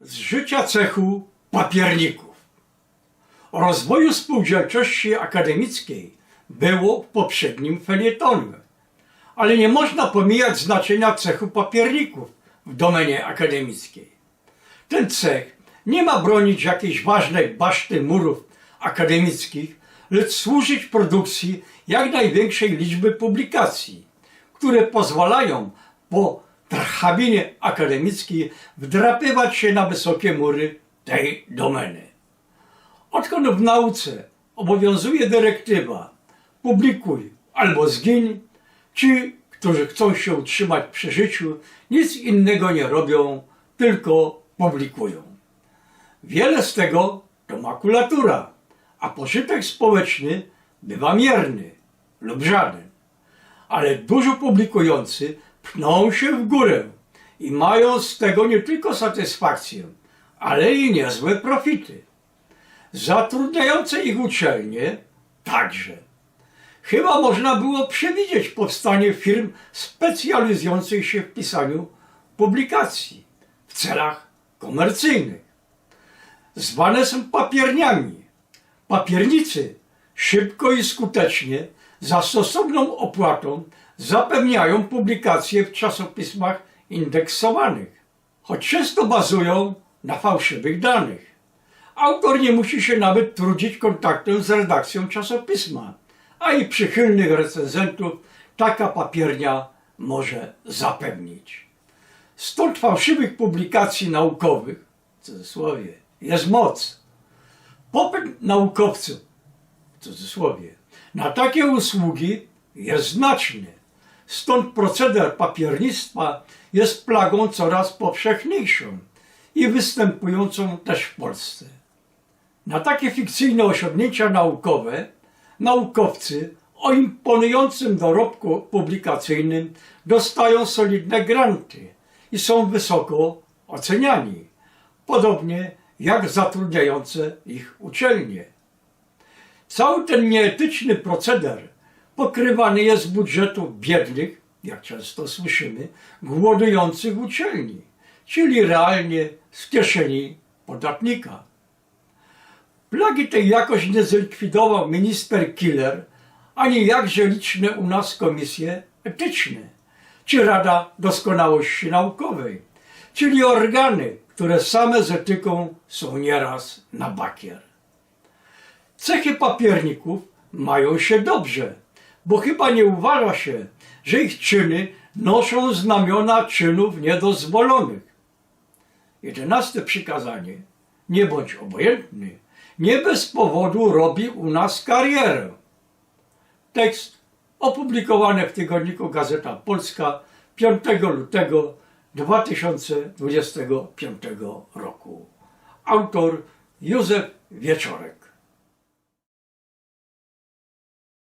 z życia cechu papierników. O rozwoju spółdzielczości akademickiej było w poprzednim felietonie, ale nie można pomijać znaczenia cechu papierników w domenie akademickiej. Ten cech nie ma bronić jakiejś ważnej baszty murów akademickich, lecz służyć produkcji jak największej liczby publikacji, które pozwalają po drabinie akademickiej wdrapywać się na wysokie mury tej domeny. Odkąd w nauce obowiązuje dyrektywa publikuj albo zgiń, ci, którzy chcą się utrzymać przy życiu, nic innego nie robią, tylko publikują. Wiele z tego to makulatura, a pożytek społeczny bywa mierny lub żaden. Ale dużo publikujący pchną się w górę i mają z tego nie tylko satysfakcję, ale i niezłe profity. Zatrudniające ich uczelnie także. Chyba można było przewidzieć powstanie firm specjalizujących się w pisaniu publikacji w celach komercyjnych. Zwane są papierniami. Papiernicy szybko i skutecznie za stosowną opłatą zapewniają publikacje w czasopismach indeksowanych, choć często bazują na fałszywych danych. Autor nie musi się nawet trudzić kontaktem z redakcją czasopisma, a i przychylnych recenzentów taka papiernia może zapewnić. Stąd fałszywych publikacji naukowych, w cudzysłowie, jest moc. Popyt naukowców, w cudzysłowie, na takie usługi jest znaczny. Stąd proceder papiernictwa jest plagą coraz powszechniejszą i występującą też w Polsce. Na takie fikcyjne osiągnięcia naukowe naukowcy o imponującym dorobku publikacyjnym dostają solidne granty i są wysoko oceniani, podobnie jak zatrudniające ich uczelnie. Cały ten nieetyczny proceder pokrywany jest z budżetów biednych, jak często słyszymy, głodujących uczelni, czyli realnie z kieszeni podatnika. Plagi tej jakoś nie zlikwidował minister Killer, ani jakże liczne u nas komisje etyczne, czy Rada Doskonałości Naukowej, czyli organy, które same z etyką są nieraz na bakier. Cechy papierników mają się dobrze, bo chyba nie uważa się, że ich czyny noszą znamiona czynów niedozwolonych. Jedenaste przykazanie, nie bądź obojętny, nie bez powodu robi u nas karierę. Tekst opublikowany w tygodniku Gazeta Polska 5 lutego 2025 roku. Autor Józef Wieczorek.